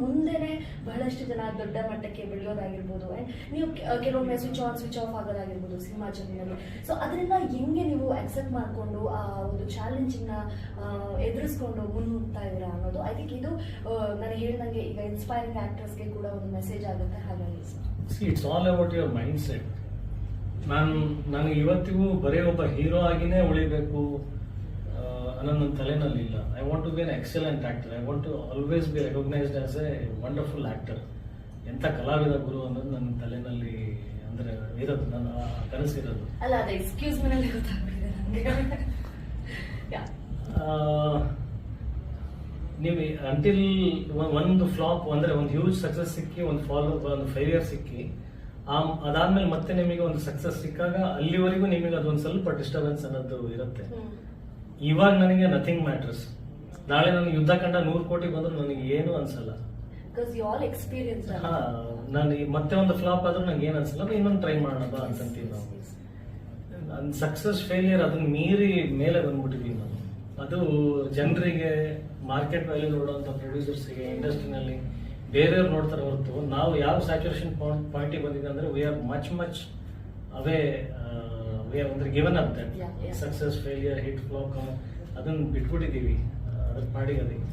ಮುಂದೆನೆ ಬಹಳಷ್ಟು ಜನ ದೊಡ್ಡ ಮಟ್ಟಕ್ಕೆ ಬೆಳೆಯೋದಾಗಿರ್ಬೋದು. ನೀವು ಕೆಲವೊಮ್ಮೆ ಸ್ವಿಚ್ ಆನ್ ಸ್ವಿಚ್ ಆಫ್ ಆಗೋದಾಗಿರ್ಬೋದು ಸಿನಿಮಾ ಜರ್ನಿನಲ್ಲಿ ಸೊ ಅದರಿಂದ ಹೆಂಗೆ ನೀವು ಅಕ್ಸೆಪ್ಟ್ ಮಾಡಿಕೊಂಡು, ಆ, ಒಂದು ಚಾಲೆಂಜಿಂಗ್ನ ಎದುರಿಸ್ಕೊಂಡು ಮುನ್ನುಗ್ತಾ ಇದ್ದೀರಾ ಅನ್ನೋದು? ಐ ಥಿಂಕ್ ಇದು ನಾನು ಹೇಳಿದಂಗೆ ಈಗ ಇನ್ಸ್ಪೈರಿಂಗ್ ಆಕ್ಟರ್ಸ್ಗೆ ಕೂಡ ಒಂದು ಮೆಸೇಜ್ ಆಗುತ್ತೆ. ಹಾಗಾಗಿ it's all about your mindset ನಾನು ನನಗೆ ಇವತ್ತಿಗೂ ಬರೀ ಒಬ್ಬ ಹೀರೋ ಆಗಿನೇ ಉಳಿಬೇಕು. ನನ್ನ ತಲೆನಲ್ಲಿ ಇಲ್ಲ. I want to be an excellent actor I want to always be recognised as a wonderful actor ಎಂಥ ಕಲಾವಿದ ಗುರು ಅನ್ನೋದು ನನ್ನ ತಲೆನಲ್ಲಿ ಅಂದರೆ ಇರೋದು ನನ್ನ ಕನಸಿರೋದು. ಅಲ್ಲ ಅದು ಎಕ್ಸ್ಕ್ಯೂಸ್ ಮೇಲೆ ನೀವು ಅಂಟಿಲ್ ಒಂದು ಫ್ಲಾಪ್ ಅಂದರೆ ಒಂದು ಹ್ಯೂಜ್ ಸಕ್ಸಸ್ ಸಿಕ್ಕಿ ಒಂದು ಫಾಲೋ ಒಂದು ಫೇಲಿಯರ್ ಸಿಕ್ಕಿ ಆ ಅದಾದ್ಮೇಲೆ ಮತ್ತೆ ನಿಮಗೆ ಒಂದು ಸಕ್ಸಸ್ ಸಿಕ್ಕಾಗ ಅಲ್ಲಿವರೆಗೂ ನಿಮಗೆ ಅದೊಂದು ಸ್ವಲ್ಪ ಡಿಸ್ಟರ್ಬೆನ್ಸ್ ಅನ್ನೋದು ಇರುತ್ತೆ. ಇವಾಗ ನನಗೆ ನಥಿಂಗ್ ಮ್ಯಾಟರ್ಸ್ ನಾಳೆ ನನಗೆ ಯುದ್ಧ ಕಂಡ ನೂರು ಕೋಟಿ ಬಂದ್ರೆ ನನಗೆ ಏನು ಅನ್ಸಲ್ಲ. ಹಾ ನಾನು ಮತ್ತೆ ಒಂದು ಫ್ಲಾಪ್ ಆದ್ರೂ ನಂಗೆ ಏನು ಅನ್ಸಲ್ಲ. ಇನ್ನೊಂದು ಟ್ರೈ ಮಾಡೋಣ ಬಾ ಅಂತಂತೀವಿ ನಾವು. ಸಕ್ಸಸ್ ಫೇಲಿಯರ್ ಅದನ್ನ ಮೀರಿ ಮೇಲೆ ಬಂದ್ಬಿಟ್ಟಿದೀವಿ ನಾವು ಅದು ಜನರಿಗೆ ಮಾರ್ಕೆಟ್ ವ್ಯಾಲ್ಯೂ ನೋಡುವಂಥ ಪ್ರೊಡ್ಯೂಸರ್ಸ್ಗೆ ಇಂಡಸ್ಟ್ರಿನಲ್ಲಿ ಬೇರೆಯವ್ರು ನೋಡ್ತಾರೆ ಹೊರತು. ನಾವು ಯಾವ ಸ್ಯಾಚುರೇಷನ್ ಪಾಯಿಂಟಿಗೆ ಬಂದಿದೆ ಅಂದ್ರೆ we are much much away we are ಅಂದ್ರೆ given up that. Success failure hit flop ಅದನ್ನ ಬಿಟ್ಬಿಟ್ಟಿದ್ದೀವಿ. ಅದ್ರ ಪಾಡಿಗೆ ಅದಕ್ಕೆ